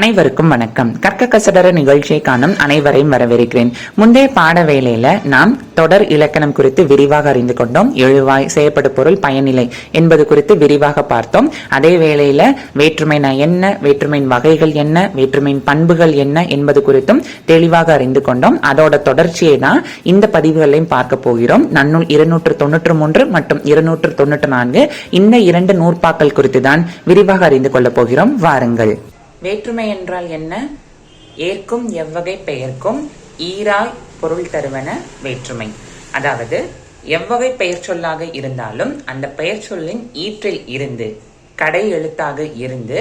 அனைவருக்கும் வணக்கம். கற்க கசடர நிகழ்ச்சியை காணும் அனைவரையும் வரவேற்கிறேன். முந்தைய பாட வேளையில நாம் தொடர் இலக்கணம் குறித்து விரிவாக அறிந்து கொண்டோம். எழுவாய் செய்யப்படும் பொருள் பயனிலை என்பது குறித்து விரிவாக பார்த்தோம். அதே வேளையில வேற்றுமைனா என்ன வேற்றுமையின் வகைகள் என்ன வேற்றுமையின் பண்புகள் என்ன என்பது குறித்தும் தெளிவாக அறிந்து கொண்டோம். அதோட தொடர்ச்சியை தான் இந்த பதிவுகளையும் பார்க்க போகிறோம். நன்னூல் இருநூற்று தொண்ணூற்று மூன்று மற்றும் இருநூற்று தொண்ணூற்று நான்கு இந்த இரண்டு நூற்பாக்கள் குறித்து தான் விரிவாக அறிந்து கொள்ளப் போகிறோம். வாருங்கள். வேற்றுமை என்றால் என்ன? ஏற்கும் எவ்வகை பெயர்க்கும் ஈராய் பொருள் தருவன வேற்றுமை. அதாவது எவ்வகை பெயர் சொல்லாக இருந்தாலும் அந்த பெயர் சொல்லின் ஈற்றில் இருந்து கடை எழுத்தாக இருந்து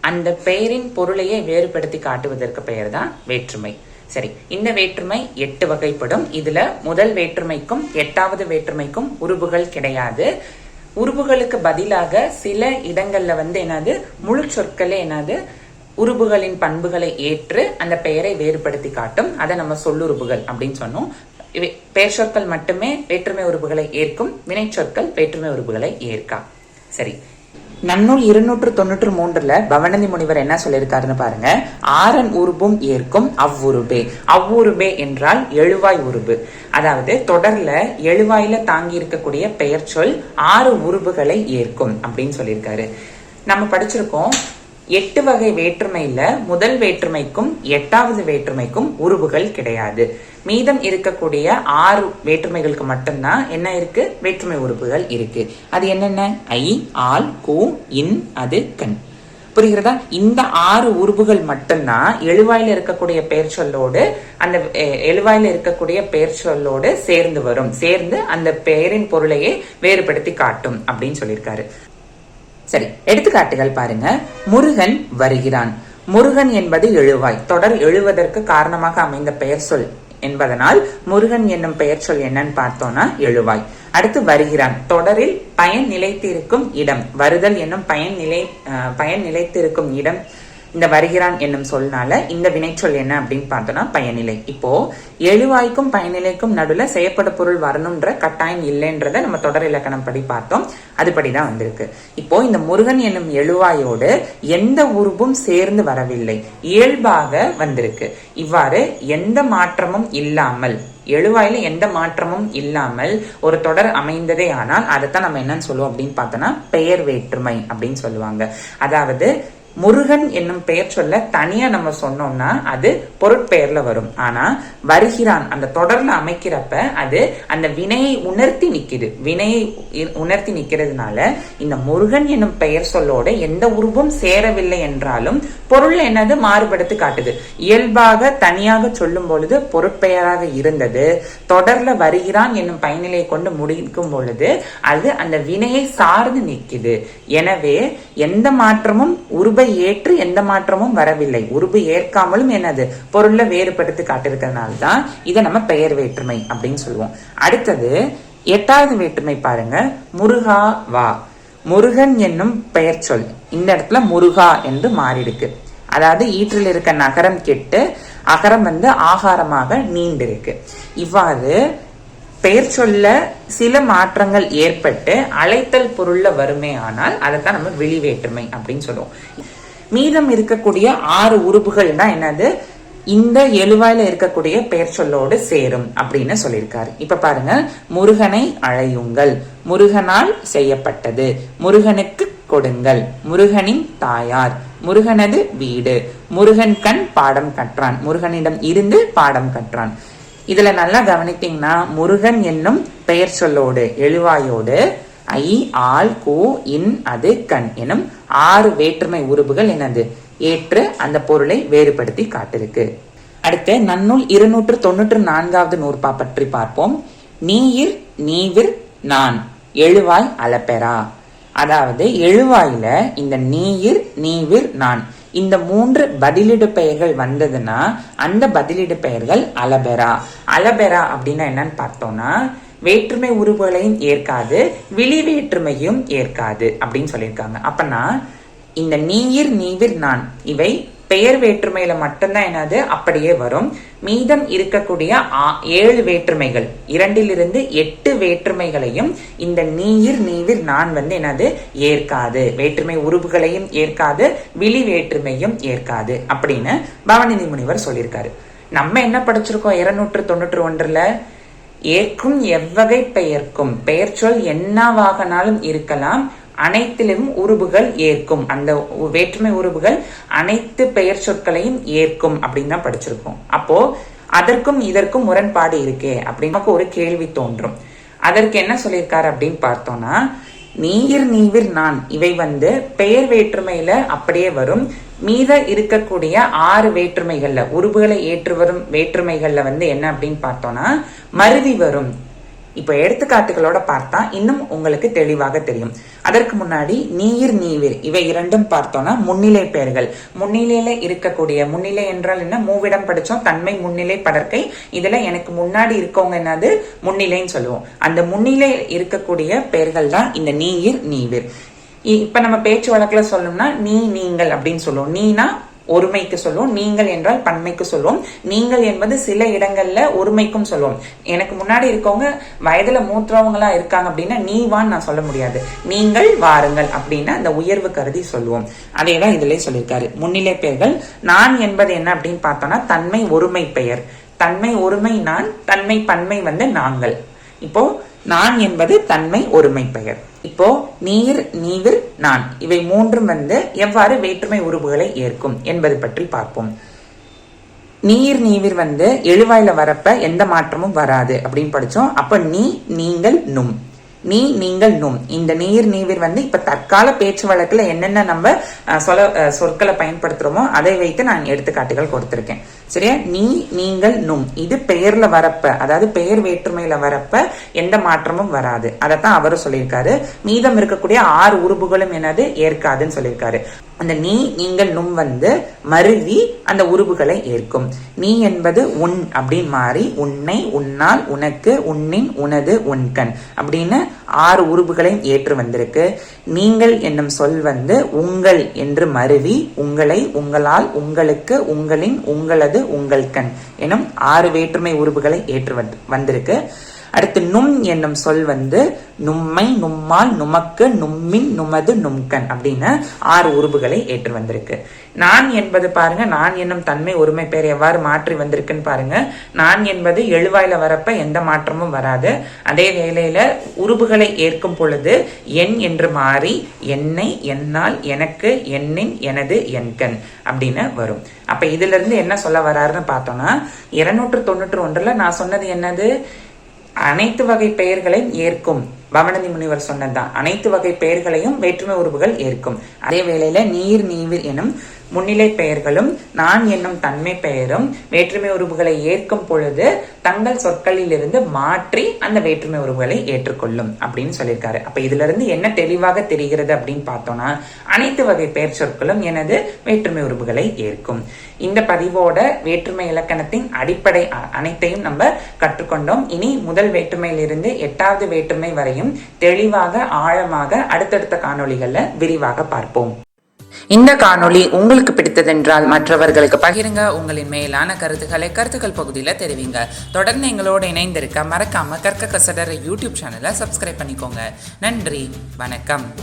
அந்த பெயரின் பொருளையே வேறுபடுத்தி காட்டுவதற்கு பெயர் தான் வேற்றுமை. சரி இந்த வேற்றுமை எட்டு வகைப்படும். இதுல முதல் வேற்றுமைக்கும் எட்டாவது வேற்றுமைக்கும் உருபுகள் கிடையாது. உருபுகளுக்கு பதிலாக சில இடங்கள்ல வந்து என்னது? முழு சொற்களே என்னது? உருபுகளின் பண்புகளை ஏற்று அந்த பெயரை வேறுபடுத்தி காட்டும். அதை நம்ம சொல்லுறுப்புகள் அப்படின்னு சொன்னோம். இவை மட்டுமே வேற்றுமை உறுப்புகளை ஏற்கும். வினைச்சொற்கள் வேற்றுமை உறுப்புகளை ஏற்கா. சரி. நன்னூல் இருநூற்று தொண்ணூற்று மூன்றுல பவனந்தி முனிவர் என்ன சொல்லியிருக்காருன்னு பாருங்க. ஆரன் உருபும் ஏற்கும் அவ்வுருபே அவ்வுருபே என்றால் எழுவாய் உருபு அதாவது தொடர்ல எழுவாயில தாங்கி இருக்கக்கூடிய பெயர் சொல் ஆறு உருபுகளை ஏற்கும் அப்படின்னு சொல்லியிருக்காரு. நம்ம படிச்சிருக்கோம். எட்டு வகை வேற்றுமையில முதல் வேற்றுமைக்கும் எட்டாவது வேற்றுமைக்கும் உருவுகள் கிடையாது. மீதம் இருக்கக்கூடிய ஆறு வேற்றுமைகளுக்கு மட்டும்தான் என்ன இருக்கு? வேற்றுமை உறுப்புகள் இருக்கு. அது என்னென்ன? ஐ ஆல் கூ இன் அது கண். புரிகிறதா? இந்த ஆறு உருவுகள் மட்டும்தான் எழுவாயில இருக்கக்கூடிய பெயர் சொல்லோடு அந்த எழுவாயில இருக்கக்கூடிய பெயர் சொல்லோடு சேர்ந்து வரும். சேர்ந்து அந்த பெயரின் பொருளையே வேறுபடுத்தி காட்டும் அப்படின்னு சொல்லியிருக்காரு. சரி எடுத்துக்காட்டுகள் பாருங்க. முருகன் வருகிறான். முருகன் என்பது எழுவாய். தொடர் எழுவதற்கு காரணமாக அமைந்த பெயர் சொல் என்பதனால் முருகன் என்னும் பெயர் சொல் என்னன்னு பார்த்தோம்னா எழுவாய். அடுத்து வருகிறான். தொடரில் பயன் நிலைத்திருக்கும் இடம். வருதல் என்னும் பயன் நிலை அஹ், பயன் நிலைத்திருக்கும் இடம். இந்த வருகிறான் என்னும் சொல்னால இந்த வினைச்சொல் என்ன அப்படின்னு பார்த்தோம்னா பயனிலை. இப்போ எழுவாய்க்கும் பயனிலைக்கும் நடுவில் செய்யப்பட பொருள் வரணுன்ற கட்டாயம் இல்லைன்றத நம்ம தொடர் இலக்கணம் படி பார்த்தோம். அதுபடிதான் வந்திருக்கு. இப்போ இந்த முருகன் என்னும் எழுவாயோடு எந்த உருவும் சேர்ந்து வரவில்லை. இயல்பாக வந்திருக்கு. இவ்வாறு எந்த மாற்றமும் இல்லாமல் எழுவாயில எந்த மாற்றமும் இல்லாமல் ஒரு தொடர் அமைந்ததே ஆனால் அதைத்தான் நம்ம என்னன்னு சொல்லுவோம் அப்படின்னு பார்த்தோம்னா பெயர் வேற்றுமை அப்படின்னு சொல்லுவாங்க. அதாவது முருகன் என்னும் பெயர் சொல்ல தனியா நம்ம சொன்னோம்னா அது பொருட்பெயர்ல வரும். ஆனா வருகிறான். அந்த தொடர்ல அமைக்கிறப்ப அது அந்த வினையை உணர்த்தி நிக்குது. வினையை உணர்த்தி நிக்கிறதுனால இந்த முருகன் என்னும் பெயர் சொல்லோட எந்த உருவம் சேரவில்லை என்றாலும் பொருள் என்னது மாறுபடுத்தி காட்டுது. இயல்பாக தனியாக சொல்லும் பொழுது பொருட்பெயராக இருந்தது. தொடர்ல வருகிறான் என்னும் பயனிலை கொண்டு முடிக்கும் பொழுது அது அந்த வினையை சார்ந்து நிக்குது. எனவே எந்த மாற்றமும் உருவ உருபை ஏற்று எந்த மாற்றமும் வரவில்லை. உருபு ஏற்காமலும் என்னது? பொருள்ல வேறுபடுத்தி காட்டிருக்கிறதுனால தான் இதை நம்ம பெயர் வேற்றுமை அப்படின்னு சொல்லுவோம். அடுத்தது எட்டாவது வேற்றுமை பாருங்க. முருகா வா. முருகன் என்னும் பெயர் சொல். இந்த இடத்துல முருகா என்று மாறிடுக்கு அதாவது ஈற்றில் இருக்க நகரம் கெட்டு அகரம் வந்து ஆகாரமாக நீண்டிருக்கு. இவ்வாறு பெயர் சொல்ல சில மாற்றங்கள் ஏற்பட்டு அழைத்தல் பொருள்ல வருமே ஆனால் அதைத்தான் நம்ம வெளிவேற்றுமை அப்படின்னு சொல்லுவோம். மீதம் இருக்கக்கூடிய ஆறு உறுப்புகள்னா என்னது? இந்த எழுவாயில இருக்கக்கூடிய பெயர் சொல்லோடு சேரும் அப்படின்னு சொல்லியிருக்காரு. இப்ப பாருங்க முருகனை அழையுங்கள். முருகனால் செய்யப்பட்டது. முருகனுக்கு கொடுங்கள். முருகனின் தாயார். முருகனது வீடு. முருகன் கண் பாடம் கற்றான். முருகனிடம் இருந்து பாடம் கற்றான். இதுல நல்லா கவனித்தீங்கன்னா முருகன் என்னும் பெயர் சொல்லோடு எழுவாயோடு ஐ ஆல் கூ இன் அது கண் எனும் ஆறு வேற்றுமை உருபுகள் என்னது? ஏற்று அந்த பொருளை வேறுபடுத்தி காட்டிருக்கு. அடுத்து நன்னூல் இருநூற்று தொண்ணூற்று நான்காவது நூற்பா பற்றி பார்ப்போம். நீயிர் நீவிர் நான் எழுவாய் அலப்பெரா அதாவது எழுவாயில இந்த நீயிர் நீவிர் நான் இந்த மூன்று பதிலீடு பெயர்கள் வந்ததுன்னா அந்த பதிலீடு பெயர்கள் அலபெரா. அலபெரா அப்படின்னா என்னன்னு பார்த்தோம்னா வேற்றுமை உருவுகளையும் ஏற்காது விழி வேற்றுமையும் ஏற்காது அப்படின்னு சொல்லியிருக்காங்க. அப்பனா இந்த நீயிர் நீவிர் நான் இவை பெயர் வேற்றுமையில மட்டும்தான் என்னது? அப்படியே வரும். மீதம் இருக்கக்கூடிய ஆ- ஏழு வேற்றுமைகள். இரண்டிலிருந்து எட்டு வேற்றுமைகளையும் இந்த நீர் நீவிர் நான் வந்து என்னது? ஏற்காது. வேற்றுமை உருவுகளையும் ஏற்காது விழி வேற்றுமையும் ஏற்காது அப்படின்னு பவனிதி முனிவர் சொல்லியிருக்காரு. நம்ம என்ன படிச்சிருக்கோம்? இருநூற்று தொண்ணூற்று ஒன்றுல? ஏற்கும் எவ்வகை பெயர்க்கும். பெயர் சொல் என்னவாகனாலும் இருக்கலாம். அனைத்திலும் உருபுகள் ஏற்கும். அந்த வேற்றுமை உருபுகள் அனைத்து பெயர் சொற்களையும் ஏற்கும் அப்படின்னு தான் படிச்சிருக்கோம். அப்போ அதற்கும் இதற்கும் முரண்பாடு இருக்கே அப்படின்னு ஒரு கேள்வி தோன்றும். அதற்கு என்ன சொல்லியிருக்காரு அப்படின்னு பார்த்தோம்னா நீயிர் நீவிர் நான் இவை வந்து பெயர் வேற்றுமையில அப்படியே வரும். மீத இருக்கக்கூடிய ஆறு வேற்றுமைகள்ல உருவுகளை ஏற்று வரும் வேற்றுமைகள்ல வந்து என்ன அப்படின்னு பார்த்தோம்னா மருவி வரும் இப்போ எடுத்துக்காட்டுகளோட பார்த்தா இன்னும் உங்களுக்கு தெளிவாக தெரியும். அதற்கு முன்னாடி நீர் நீவிர் இவை இரண்டும் பார்த்தோம்னா முன்னிலை பெயர்கள். முன்னிலையில இருக்கக்கூடிய முன்னிலை என்றால் என்ன? மூவிடம் படிச்சோம் தன்மை முன்னிலை படற்கை. இதுல எனக்கு முன்னாடி இருக்கவங்க என்னது? முன்னிலைன்னு சொல்லுவோம். அந்த முன்னிலை இருக்கக்கூடிய பெயர்கள் தான் இந்த நீர் நீவிர் இ- இப்ப நம்ம பேச்சு வழக்குல சொல்லணும்னா நீ நீங்கள் அப்படின்னு சொல்லுவோம். நீனா ஒருமைக்கு சொல்லுவோம் நீங்கள் என்றால் பன்மைக்கு சொல்லுவோம் நீங்கள் என்பது சில இடங்கள்ல ஒருமைக்கும் சொல்லுவோம் எனக்கு முன்னாடி இருக்கவங்க வயதுல மூத்தவங்களா இருக்காங்க அப்படின்னா நீ வான்னு நான் சொல்ல முடியாது. நீங்கள் வாருங்கள் அப்படின்னு அந்த உயர்வு கருதி சொல்லுவோம். அதே தான் இதுல சொல்லியிருக்காரு. முன்னிலை பெயர்கள் நான் என்பது என்ன அப்படின்னு பார்த்தோம்னா தன்மை ஒருமை பெயர். தன்மை ஒருமை நான் தன்மை பன்மை வந்து நாங்கள். இப்போ நான் என்பது தன்மை ஒருமை பெயர். இப்போ நீர் நீவிர் நான். இவை மூன்றும் வந்து எவ்வாறு வேற்றுமை உருவுகளை ஏற்கும் என்பது பற்றி பார்ப்போம். நீர் நீவிர் வந்து எழுவாயில வரப்ப எந்த மாற்றமும் வராது அப்படின்னு படிச்சோம். அப்ப நீ நீங்கள் நும். நீ நீங்கள் நும். இந்த நீர் நீவிர் வந்து இப்ப தற்கால பேச்சு வழக்குல என்னென்ன நம்ம சொல சொல்ல சொற்களை பயன்படுத்துறோமோ அதை வைத்து நான் எடுத்துக்காட்டுகள் கொடுத்திருக்கேன். சரியா? நீ நீங்கள் நும். இது பெயர்ல வரப்ப அதாவது பெயர் வேற்றுமையில வரப்ப எந்த மாற்றமும் வராது. அதைத்தான் அவரும் சொல்லியிருக்காரு. மீதம் இருக்கக்கூடிய ஆறு உருபுகளும் என்னது? ஏற்காதுன்னு சொல்லியிருக்காரு. அந்த நீ நீங்கள் நும் வந்து மருவி அந்த உருபுகளை ஏற்கும். நீ என்பது உன் அப்படின்னு மாறி உன்னை உன்னால் உனக்கு உன்னின் உனது உன்கண் அப்படின்னு ஆறு உருபுகளையும் ஏற்று வந்திருக்கு. நீங்கள் என்னும் சொல் வந்து உங்கள் என்று மருவி உங்களை உங்களால் உங்களுக்கு உங்களின் உங்களது உங்கள் கண் எனும் ஆறு வேற்றுமை உருபுகளை ஏற்று வந்திருக்கு. அடுத்து நும் என்னும் சொல் வந்து நும்மை நும்மால் நுமக்கு நும்மின் நுமது நும்கண் அப்படின்னு ஆறு உருபுகளை ஏற்று வந்திருக்கு. நான் என்பது பாருங்க நான் என்னும் தன்மை ஒருமை பெயர் எவ்வாறு மாற்றி வந்திருக்குன்னு பாருங்க. நான் என்பது எழுவாயில வரப்ப எந்த மாற்றமும் வராது. அதே வேளையில உருபுகளை ஏற்கும் பொழுது என் என்று மாறி என்னை என்னால் எனக்கு என்னின் எனது என்கண் அப்படின்னு வரும். அப்ப இதுல இருந்து என்ன சொல்ல வராருன்னு பார்த்தோம்னா இருநூற்று தொண்ணூற்று ஒன்றுல நான் சொன்னது என்னது? அனைத்து வகை பெயர்களையும் ஏற்கும். பவனதி முனிவர் சொன்னதுதான். அனைத்து வகை பெயர்களையும் வேற்றுமை உறவுகள் ஏற்கும். அதே வேளையில நீர் நீவிர் எனும் முன்னிலை பெயர்களும் நான் என்னும் தன்மை பெயரும் வேற்றுமை உறவுகளை ஏற்கும் பொழுது தங்கள் சொற்களிலிருந்து மாற்றி அந்த வேற்றுமை உறவுகளை ஏற்றுக்கொள்ளும் அப்படின்னு சொல்லியிருக்காரு. அப்ப இதுல இருந்து என்ன தெளிவாக தெரிகிறது அப்படின்னு பார்த்தோம்னா அனைத்து வகை பெயர் சொற்களும் எனது வேற்றுமை உறவுகளை ஏற்கும். இந்த பதிவோட வேற்றுமை இலக்கணத்தின் அடிப்படை அ- அனைத்தையும் நம்ம கற்றுக்கொண்டோம். இனி முதல் வேற்றுமையிலிருந்து எட்டாவது வேற்றுமை வரையும் தெளிவாக ஆழமாக அடுத்தடுத்த காணொளிகளில் விரிவாக பார்ப்போம். இந்த காணொளி உங்களுக்கு பிடித்ததென்றால் மற்றவர்களுக்கு பகிருங்க. உங்களின் மேலான கருத்துக்களை கருத்துக்கள் பகுதியில் தெரிவிங்க. தொடர்ந்து எங்களோடு இணைந்திருக்க மறக்காம கற்க கசடர யூடியூப் சேனலை சப்ஸ்கிரைப் பண்ணிக்கோங்க. நன்றி. வணக்கம்.